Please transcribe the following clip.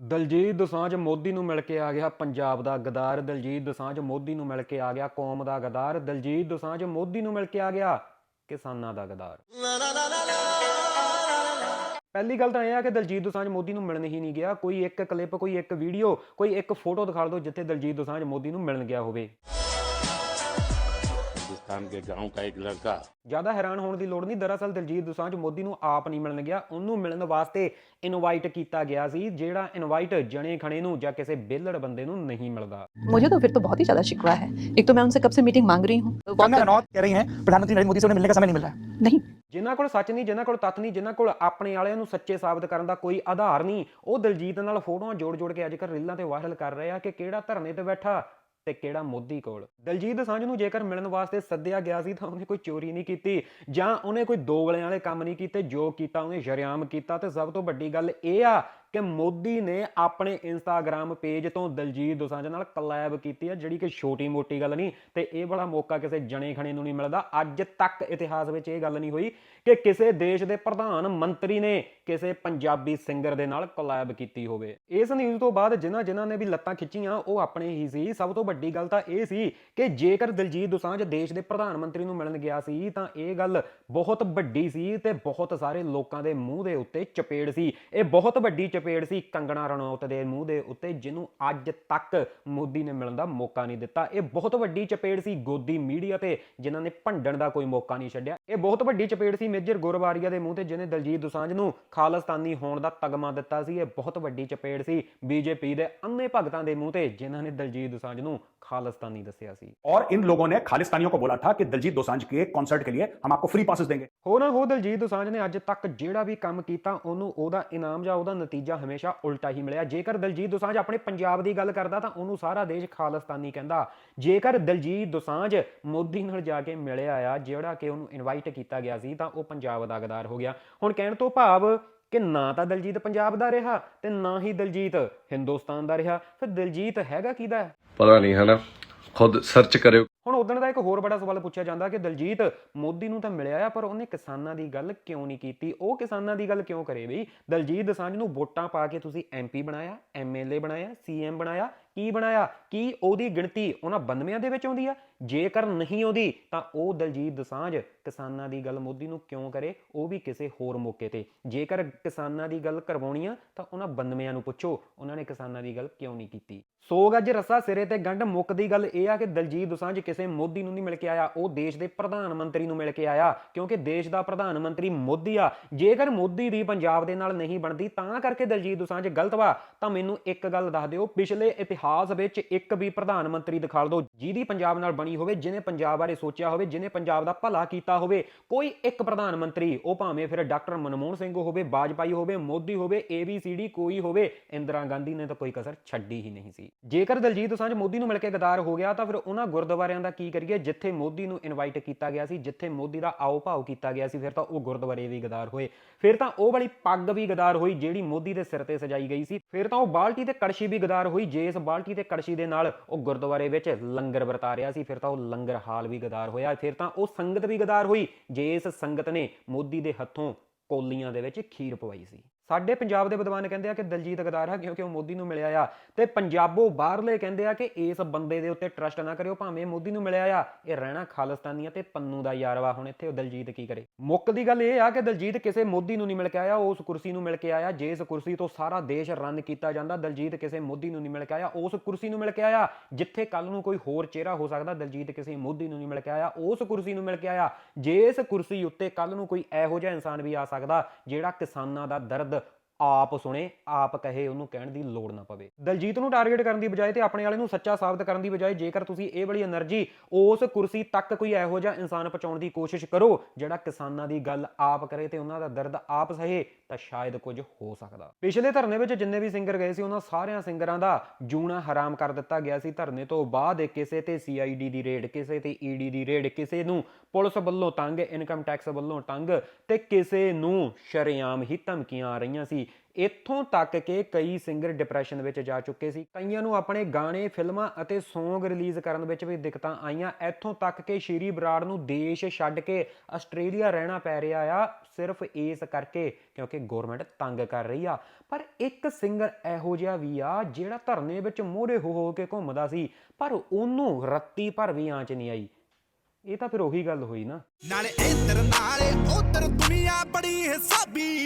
ਦਲਜੀਤ ਦੋਸਾਂਝ ਮੋਦੀ ਨੂੰ ਮਿਲ ਕੇ ਆ ਗਿਆ ਪੰਜਾਬ ਦਾ ਗਦਾਰ, ਦਲਜੀਤ ਦੋਸਾਂਝ ਮੋਦੀ ਨੂੰ ਮਿਲ ਕੇ ਆ ਗਿਆ ਕੌਮ ਦਾ ਗਦਾਰ, ਦਲਜੀਤ ਦੋਸਾਂਝ ਮੋਦੀ ਨੂੰ ਮਿਲ ਕੇ ਆ ਗਿਆ ਕਿਸਾਨਾਂ ਦਾ ਗਦਾਰ। ਪਹਿਲੀ ਗੱਲ ਤਾਂ ਇਹ ਆ ਕਿ ਦਲਜੀਤ ਦੋਸਾਂਝ ਮੋਦੀ ਨੂੰ ਮਿਲਣ ਹੀ ਨਹੀਂ ਗਿਆ। ਕੋਈ ਇੱਕ ਕਲਿੱਪ ਕੋਈ ਇੱਕ ਵੀਡੀਓ ਕੋਈ ਇੱਕ ਫੋਟੋ ਦਿਖਾ ਦਿਓ ਜਿੱਥੇ ਦਲਜੀਤ ਦੋਸਾਂਝ ਮੋਦੀ ਨੂੰ ਮਿਲਣ ਗਿਆ ਹੋਵੇ। हिंदुस्तान के गांव का एक लड़का ਜ਼ਿਆਦਾ ਹੈਰਾਨ ਹੋਣ ਦੀ ਲੋੜ ਨਹੀਂ ਦਰਅਸਲ ਦਲਜੀਤ ਦੋਸਾਂਝ ਮੋਦੀ ਨੂੰ ਆਪ ਨਹੀਂ ਮਿਲਣ ਗਿਆ ਉਹਨੂੰ ਮਿਲਣ ਵਾਸਤੇ ਇਨਵਾਈਟ ਕੀਤਾ ਗਿਆ ਸੀ ਜਿਹੜਾ ਇਨਵਾਈਟ ਜਣੇ ਖਣੇ ਨੂੰ ਜਾਂ ਕਿਸੇ ਬੇਲੜ ਬੰਦੇ ਨੂੰ ਨਹੀਂ ਮਿਲਦਾ मुझे तो फिर तो बहुत ही ज्यादा शिकवा है एक तो मैं उनसे कब से मीटिंग मांग रही हूँ तो कंगना बहुत- रनौत कह रही हैं प्रधानमंत्री नरेंद्र मोदी से उन्हें मिलने का समय नहीं मिल रहा है नहीं ਜਿਨ੍ਹਾਂ ਕੋਲ ਸੱਚ ਨਹੀਂ ਜਿਨ੍ਹਾਂ ਕੋਲ ਤੱਥ ਨਹੀਂ ਜਿਨ੍ਹਾਂ ਕੋਲ ਆਪਣੇ ਵਾਲਿਆਂ ਨੂੰ ਸੱਚੇ ਸਾਬਤ ਕਰਨ ਦਾ ਕੋਈ ਆਧਾਰ ਨਹੀਂ ਉਹ ਦਲਜੀਤ ਨਾਲ ਫੋਟੋਆਂ ਜੋੜ-ਜੋੜ ਕੇ ਅੱਜਕੱਲ ਰੀਲਾਂ ਤੇ ਵਾਇਰਲ ਕਰ ਰਹੇ ਆ ਕਿ ਕਿਹੜਾ ਧਰਨੇ ਤੇ ਬੈਠਾ ਤੇ ਕਿਹੜਾ ਮੋਦੀ ਕੋਲ? ਦਲਜੀਤ ਦੋਸਾਂਝ ਨੂੰ ਜੇਕਰ ਮਿਲਣ ਵਾਸਤੇ ਸੱਦਿਆ ਗਿਆ ਸੀ ਤਾਂ ਉਹਨੇ ਕੋਈ ਚੋਰੀ ਨਹੀਂ ਕੀਤੀ, ਜਾਂ ਉਹਨੇ ਕੋਈ ਦੋਵਲਿਆਂ ਵਾਲੇ ਕੰਮ ਨਹੀਂ ਕੀਤੇ, ਜੋ ਕੀਤਾ ਉਹਨੇ ਸ਼ਰੇਆਮ ਕੀਤਾ ਤੇ ਸਭ ਤੋਂ ਵੱਡੀ ਗੱਲ ਇਹ ਆ ਕਿ ਮੋਦੀ ਨੇ ਆਪਣੇ ਇੰਸਟਾਗ੍ਰam ਪੇਜ ਤੋਂ ਦਲਜੀਤ ਦੋਸਾਂਝ ਨਾਲ ਕਲੈਬ ਕੀਤੀ ਹੈ ਜਿਹੜੀ ਕਿ ਛੋਟੀ ਮੋਟੀ ਗੱਲ ਨਹੀਂ ਤੇ ਇਹ ਬੜਾ ਮੌਕਾ ਕਿਸੇ ਜਣੇ ਖਣੇ ਨੂੰ ਨਹੀਂ ਮਿਲਦਾ। ਅੱਜ ਤੱਕ ਇਤਿਹਾਸ ਵਿੱਚ ਇਹ ਗੱਲ ਨਹੀਂ ਹੋਈ ਕਿ ਕਿਸੇ ਦੇਸ਼ ਦੇ ਪ੍ਰਧਾਨ ਮੰਤਰੀ ਨੇ ਕਿਸੇ ਪੰਜਾਬੀ ਸਿੰਗਰ ਦੇ ਨਾਲ ਕੋਲੈਬ ਕੀਤੀ ਹੋਵੇ। ਇਸ ਨਿਊਜ਼ ਤੋਂ ਬਾਅਦ ਜਿਨ੍ਹਾਂ ਜਿਨ੍ਹਾਂ ਨੇ ਵੀ ਲੱਤਾਂ ਖਿੱਚੀਆਂ, ਉਹ ਆਪਣੇ ਹੀ ਸੀ। ਸਭ ਤੋਂ ਵੱਡੀ ਗੱਲ ਤਾਂ ਇਹ ਸੀ ਕਿ ਜੇਕਰ ਦਲਜੀਤ ਦੋਸਾਂਝ ਦੇਸ਼ ਦੇ ਪ੍ਰਧਾਨ ਮੰਤਰੀ ਨੂੰ ਮਿਲਣ ਗਿਆ ਸੀ, ਤਾਂ ਇਹ ਗੱਲ ਬਹੁਤ ਵੱਡੀ ਸੀ ਤੇ ਬਹੁਤ ਸਾਰੇ ਲੋਕਾਂ ਦੇ ਮੂੰਹ ਦੇ ਉੱਤੇ ਚਪੇੜ ਸੀ। ਇਹ ਬਹੁਤ ਵੱਡੀ ਚਪੇੜ ਸੀ ਕੰਗਣਾ ਰਣੌਤ ਦੇ ਮੂੰਹ ਦੇ ਉੱਤੇ ਜਿਹਨੂੰ ਅੱਜ ਤੱਕ ਮੋਦੀ ਨੇ ਮਿਲਣ ਦਾ ਮੌਕਾ ਨਹੀਂ ਦਿੱਤਾ ਇਹ ਬਹੁਤ ਵੱਡੀ ਚਪੇੜ ਸੀ ਗੋਦੀ ਮੀਡੀਆ ਤੇ ਜਿਨ੍ਹਾਂ ਨੇ ਭੰਡਣ ਦਾ ਕੋਈ ਮੌਕਾ ਨਹੀਂ ਛੱਡਿਆ ਇਹ ਬਹੁਤ ਵੱਡੀ ਚਪੇੜ ਸੀ ਮੇਜਰ ਗੁਰਵਾਰੀਆ ਦੇ ਮੂੰਹ ਤੇ ਜਿਹਨੇ ਦਲਜੀਤ ਦੋਸਾਂਝ ਨੂੰ ਖਾਲਸਤਾਨੀ ਹੋਣ ਦਾ ਤਗਮਾ ਦਿੱਤਾ ਸੀ ਇਹ ਬਹੁਤ ਵੱਡੀ ਚਪੇੜ ਸੀ ਬੀਜੇਪੀ ਦੇ ਅੰਨੇ ਭਗਤਾਂ ਦੇ ਮੂੰਹ ਤੇ ਜਿਨ੍ਹਾਂ ਨੇ ਦਲਜੀਤ ਦੋਸਾਂਝ ਨੂੰ ਖਾਲਸਤਾਨੀ ਦੱਸਿਆ ਸੀ और इन लोगों ने खालिस्तानियों को बोला था कि दिलजीत दोसांझ के कॉन्सर्ट के लिए हम आपको फ्री पासेस देंगे ਹੋ ਨਾ ਹੋ ਦਲਜੀਤ ਦੋਸਾਂਝ ਨੇ ਅੱਜ ਤੱਕ ਜਿਹੜਾ ਵੀ ਕੰਮ ਕੀਤਾ ਉਹਨੂੰ ਉਹਦਾ ਇਨਾਮ ਜਾਂ ਉਹਦਾ ਨਤੀਜਾ ਹਮੇਸ਼ਾ ਉਲਟਾ ਹੀ ਮਿਲਿਆ। ਜੇਕਰ ਦਲਜੀਤ ਦੋਸਾਂਝ ਆਪਣੇ ਪੰਜਾਬ ਦੀ ਗੱਲ ਕਰਦਾ ਤਾਂ ਉਹਨੂੰ ਸਾਰਾ ਦੇਸ਼ ਖਾਲਿਸਤਾਨੀ ਕਹਿੰਦਾ। ਜੇਕਰ ਦਲਜੀਤ ਦੋਸਾਂਝ ਮੋਦੀ ਨਾਲ ਜਾ ਕੇ ਮਿਲਿਆ ਆ, ਜਿਹੜਾ ਕਿ ਉਹਨੂੰ ਇਨਵਾਈਟ ਕੀਤਾ ਗਿਆ ਸੀ, ਤਾਂ ਉਹ ਪੰਜਾਬ ਦਾ ਗਦਾਰ ਹੋ ਗਿਆ। ਹੁਣ ਕਹਿਣ ਤੋਂ ਭਾਵ ਕਿ ਨਾ ਤਾਂ ਦਲਜੀਤ ਪੰਜਾਬ ਦਾ ਰਿਹਾ ਤੇ ਨਾ ਹੀ ਦਲਜੀਤ ਹਿੰਦੁਸਤਾਨ ਦਾ ਰਿਹਾ। ਫਿਰ ਦਲਜੀਤ ਹੈਗਾ ਕਿਹਦਾ? ਪਤਾ ਨਹੀਂ ਹਨਾ। ਖੁਦ ਸਰਚ ਕਰਿਓ। ਹੁਣ ਉਦੋਂ ਦਾ ਇੱਕ ਹੋਰ ਬੜਾ ਸਵਾਲ ਪੁੱਛਿਆ ਜਾਂਦਾ ਕਿ ਦਲਜੀਤ, ਮੋਦੀ ਨੂੰ ਤਾਂ ਮਿਲਿਆ ਆ, ਪਰ ਉਹਨੇ ਕਿਸਾਨਾਂ ਦੀ ਗੱਲ ਕਿਉਂ ਨਹੀਂ ਕੀਤੀ? ਉਹ ਕਿਸਾਨਾਂ ਦੀ ਗੱਲ ਕਿਉਂ ਕਰੇ ਬਈ? ਦਲਜੀਤ ਦੋਸਾਂਝ ਨੂੰ ਵੋਟਾਂ ਪਾ ਕੇ ਤੁਸੀਂ ਐਮਪੀ ਬਣਾਇਆ ਐਮਐਲਏ ਬਣਾਇਆ ਸੀਐਮ ਬਣਾਇਆ, ਕੀ ਬਣਾਇਆ? ਕੀ ਉਹਦੀ ਗਿਣਤੀ ਉਹਨਾਂ 92 ਦੇ ਵਿੱਚ ਆਉਂਦੀ ਆ? ਜੇਕਰ ਨਹੀਂ ਉਹਦੀ, ਤਾਂ ਉਹ ਦਲਜੀਤ ਦੋਸਾਂਝ ਕਿਸਾਨਾਂ ਦੀ ਗੱਲ ਮੋਦੀ ਨੂੰ ਕਿਉਂ ਕਰੇ? ਉਹ ਵੀ ਕਿਸੇ ਹੋਰ ਮੌਕੇ ਤੇ। ਜੇਕਰ ਕਿਸਾਨਾਂ ਦੀ ਗੱਲ ਕਰਵਾਉਣੀ ਆ, ਤਾਂ ਉਹਨਾਂ 92 ਨੂੰ ਪੁੱਛੋ, ਉਹਨਾਂ ਨੇ ਕਿਸਾਨਾਂ ਦੀ ਗੱਲ ਕਿਉਂ ਨਹੀਂ ਕੀਤੀ? ਸੋ ਗੱਜ ਰੱਸਾ ਸਿਰੇ ਤੇ ਗੰਢ ਮੁੱਕਦੀ ਗੱਲ ਇਹ ਆ ਕਿ ਦਲਜੀਤ ਦੋਸਾਂਝ ਕਿਸੇ ਮੋਦੀ ਨੂੰ ਨਹੀਂ ਮਿਲ ਕੇ ਆਇਆ, ਉਹ ਦੇਸ਼ ਦੇ ਪ੍ਰਧਾਨ ਮੰਤਰੀ ਨੂੰ ਮਿਲ ਕੇ ਆਇਆ, ਕਿਉਂਕਿ ਦੇਸ਼ ਦਾ ਪ੍ਰਧਾਨ ਮੰਤਰੀ ਮੋਦੀ ਆ। ਜੇਕਰ ਮੋਦੀ ਦੀ ਪੰਜਾਬ ਦੇ ਨਾਲ ਨਹੀਂ ਬਣਦੀ, ਤਾਂ ਕਰਕੇ ਦਲਜੀਤ ਦੋਸਾਂਝ ਗਲਤ ਵਾ। ਤਾਂ ਮੈਨੂੰ ਇੱਕ ਗੱਲ ਦੱਸ ਦਿਓ, ਪਿਛਲੇ ਇਤਿਹਾਸ ਵਿੱਚ ਇੱਕ ਵੀ ਪ੍ਰਧਾਨ ਮੰਤਰੀ ਦਿਖਾ ਦਿਓ, ਜਿਹਦੀ ਪੰਜਾਬ ਨਾਲ ਬਣੀ ਹੋਵੇ, ਜਿਹਨੇ ਪੰਜਾਬ ਬਾਰੇ ਸੋਚਿਆ ਹੋਵੇ, ਜਿਹਨੇ ਪੰਜਾਬ ਦਾ ਭਲਾ ਕੀਤਾ ਹੋਵੇ, ਕੋਈ ਇੱਕ ਪ੍ਰਧਾਨ ਮੰਤਰੀ, ਉਹ ਭਾਵੇਂ ਫਿਰ ਡਾਕਟਰ ਮਨਮੋਹਨ ਸਿੰਘ ਹੋਵੇ, ਬਾਜਪਾਈ ਹੋਵੇ, ਮੋਦੀ ਹੋਵੇ ਏਬੀਸੀਡੀ ਕੋਈ ਹੋਵੇ, ਇੰਦਰਾ ਗਾਂਧੀ ਨੇ ਤਾਂ ਕੋਈ ਕਸਰ ਛੱਡੀ ਹੀ ਨਹੀਂ ਸੀ। ਜੇਕਰ ਦਲਜੀਤ ਦੋਸਾਂਝ ਮੋਦੀ ਨੂੰ ਮਿਲ ਕੇ ਗਦਾਰ ਹੋ ਗਿਆ, ਤਾਂ ਫਿਰ ਉਹਨਾਂ ਗੁਰਦੁਆਰਿਆਂ ਦਾ ਕੀ ਕਰੀਏ? ਜਿੱਥੇ ਮੋਦੀ ਨੂੰ ਇਨਵਾਈਟ ਕੀਤਾ ਗਿਆ ਸੀ, ਜਿੱਥੇ ਮੋਦੀ ਦਾ ਆਓ ਭਾਓ ਕੀਤਾ ਗਿਆ ਸੀ, ਫਿਰ ਤਾਂ ਉਹ ਗੁਰਦੁਆਰੇ ਵੀ ਗਦਾਰ ਹੋਏ। ਫਿਰ ਤਾਂ ਉਹ ਵਾਲੀ ਪੱਗ ਵੀ ਗਦਾਰ ਹੋਈ, ਜਿਹੜੀ ਮੋਦੀ ਦੇ ਸਿਰ ਤੇ ਸਜਾਈ ਗਈ ਸੀ। ਫਿਰ ਤਾਂ ਉਹ ਬਾਲਟੀ ਤੇ ਕੜਛੀ ਵੀ ਗਦਾਰ ਹੋਈ, ਜੇ ਇਸ ਬਾਲਟੀ ਤੇ ਕੜਛੀ ਦੇ ਨਾਲ ਉਹ ਗੁਰਦੁਆਰੇ ਵਿੱਚ ਲੰਗਰ ਵਰਤਾ ਰਿਹਾ ਸੀ, ਫਿਰ ਤਾਂ ਉਹ ਲੰਗਰ ਹਾਲ ਵੀ ਗਦਾਰ ਹੋਇਆ, ਫਿਰ ਤਾਂ ਉਹ ਸੰਗਤ ਵੀ ਗਦਾਰ ਹੋਈ। ਜੇ ਇਸ ਸੰਗਤ ਨੇ ਮੋਦੀ ਦੇ ਹੱਥੋਂ ਕੋਲੀਆਂ ਦੇ ਵਿੱਚ ਖੀਰ ਪਵਾਈ ਸੀ। ਸਾਡੇ ਪੰਜਾਬ ਦੇ ਵਿਦਵਾਨ ਕਹਿੰਦੇ ਆ ਕਿ ਦਲਜੀਤ ਗਦਾਰ ਹੈ ਕਿਉਂਕਿ ਉਹ ਮੋਦੀ ਨੂੰ ਮਿਲਿਆ ਆ। ਤੇ ਪੰਜਾਬੋ ਬਾਹਰਲੇ ਕਹਿੰਦੇ ਆ ਕਿ ਇਸ ਬੰਦੇ ਦੇ ਉੱਤੇ ਟਰਸਟ ਨਾ ਕਰਿਓ, ਭਾਵੇਂ ਮੋਦੀ ਨੂੰ ਮਿਲਿਆ ਆ। ਇਹ ਰਹਿਣਾ ਖਾਲਿਸਤਾਨੀਆਂ ਤੇ ਪੰਨੂ ਦਾ ਯਾਰ ਵਾ ਹੁਣ ਇੱਥੇ, ਉਹ ਦਲਜੀਤ ਕੀ ਕਰੇ। ਮੁੱਕ ਦੀ ਗੱਲ ਇਹ ਆ ਕਿ ਦਲਜੀਤ ਕਿਸੇ ਮੋਦੀ ਨੂੰ ਨਹੀਂ ਮਿਲ ਕੇ ਆਇਆ ਉਸ ਕੁਰਸੀ ਨੂੰ ਮਿਲ ਕੇ ਆਇਆ। ਜਿਸ ਕੁਰਸੀ ਤੋਂ ਸਾਰਾ ਦੇਸ਼ ਰਨ ਕੀਤਾ ਜਾਂਦਾ, ਦਲਜੀਤ ਕਿਸੇ ਮੋਦੀ ਨੂੰ ਨਹੀਂ ਮਿਲ ਕੇ ਆਇਆ, ਉਸ ਕੁਰਸੀ ਨੂੰ ਮਿਲ ਕੇ ਆਇਆ। ਜਿੱਥੇ ਕੱਲ ਨੂੰ ਕੋਈ ਹੋਰ ਚਿਹਰਾ ਹੋ ਸਕਦਾ, ਦਲਜੀਤ ਕਿਸੇ ਮੋਦੀ ਨੂੰ ਨਹੀਂ ਮਿਲ ਕੇ ਆਇਆ, ਉਸ ਕੁਰਸੀ ਨੂੰ ਮਿਲ ਕੇ ਆਇਆ। ਜਿਸ ਕੁਰਸੀ ਉੱਤੇ ਕੱਲ ਨੂੰ ਕੋਈ ਇਹੋ ਜਿਹਾ ਇਨਸਾਨ ਵੀ ਆ ਸਕਦਾ, ਜਿਹੜਾ ਕਿਸਾਨਾਂ ਦਾ ਦਰਦ ਆਪ ਸੁਣੇ, ਆਪ ਕਹੇ, ਉਹਨੂੰ ਕਹਿਣ ਦੀ ਲੋੜ ਨਾ ਪਵੇ। ਦਲਜੀਤ ਨੂੰ ਟਾਰਗੇਟ ਕਰਨ ਦੀ ਬਜਾਏ ਤੇ ਆਪਣੇ ਵਾਲੇ ਨੂੰ ਸੱਚਾ ਸਾਬਤ ਕਰਨ ਦੀ ਬਜਾਏ ਜੇਕਰ ਤੁਸੀਂ ਇਹ ਵਾਲੀ એનર્ਜੀ, ਉਸ ਕੁਰਸੀ ਤੱਕ ਕੋਈ ਇਹੋ ਜਿਹਾ ਇਨਸਾਨ ਪਹੁੰਚਾਉਣ ਦੀ ਕੋਸ਼ਿਸ਼ ਕਰੋ, ਜਿਹੜਾ ਕਿਸਾਨਾਂ ਦੀ ਗੱਲ ਆਪ ਕਰੇ ਤੇ ਉਹਨਾਂ ਦਾ ਦਰਦ ਆਪ ਸਹੇ, ਤਾਂ ਸ਼ਾਇਦ ਕੁਝ ਹੋ ਸਕਦਾ। ਪਿਛਲੇ ਧਰਨੇ ਵਿੱਚ ਜਿੰਨੇ ਵੀ ਸਿੰਗਰ ਗਏ ਸੀ, ਉਹਨਾਂ ਸਾਰਿਆਂ ਸਿੰਗਰਾਂ ਦਾ ਜੂਣਾ ਹਰਾਮ ਕਰ ਦਿੱਤਾ ਗਿਆ ਸੀ। ਧਰਨੇ ਤੋਂ ਬਾਅਦ ਕਿਸੇ ਤੇ ਸੀਆਈਡੀ ਦੀ ਰੇਡ, ਕਿਸੇ ਤੇ ਈਡੀ ਦੀ ਰੇਡ, ਕਿਸੇ ਨੂੰ ਪੁਲਿਸ ਵੱਲੋਂ ਤੰਗ ਇਨਕਮ ਟੈਕਸ ਵੱਲੋਂ ਤੰਗ ਤੇ ਕਿਸੇ ਨੂੰ ਸ਼ਰੇਆਮ ਹੀ ਧਮਕੀਆਂ ਆ ਰਹੀਆਂ ਸੀ। ਇੱਥੋਂ ਤੱਕ ਕਿ ਕਈ ਸਿੰਗਰ ਡਿਪਰੈਸ਼ਨ ਵਿੱਚ ਜਾ ਚੁੱਕੇ ਸੀ। ਕਈਆਂ ਨੂੰ ਆਪਣੇ ਗਾਣੇ, ਫਿਲਮਾਂ ਅਤੇ Song ਰਿਲੀਜ਼ ਕਰਨ ਵਿੱਚ ਵੀ ਦਿੱਕਤਾਂ ਆਈਆਂ। ਇੱਥੋਂ ਤੱਕ ਕਿ ਸ਼੍ਰੀ ਬਰਾੜ ਨੂੰ ਦੇਸ਼ ਛੱਡ ਕੇ ਆਸਟ੍ਰੇਲੀਆ ਰਹਿਣਾ ਪੈ ਰਿਹਾ ਆ, ਸਿਰਫ ਇਸ ਕਰਕੇ ਕਿਉਂਕਿ ਗਵਰਨਮੈਂਟ ਤੰਗ ਕਰ ਰਹੀ ਆ। ਪਰ ਇੱਕ ਸਿੰਗਰ ਇਹੋ ਜਿਹਾ ਵੀ ਆ, ਜਿਹੜਾ ਧਰਨੇ ਵਿੱਚ ਮੋਹਰੇ ਹੋ ਹੋ ਕੇ ਘੁੰਮਦਾ ਸੀ, ਪਰ ਉਹਨੂੰ ਰੱਤੀ ਭਰ ਵੀ ਆਂਚ ਨਹੀਂ ਆਈ। ਇਹ ਤਾਂ ਫਿਰ ਉਹੀ ਗੱਲ ਹੋਈ ਨਾ। ਨਾਲੇ ਇੱਧਰ ਨਾਲੇ ਉੱਧਰ ਦੁਨੀਆ ਬੜੀ ਹਿਸਾਬੀ।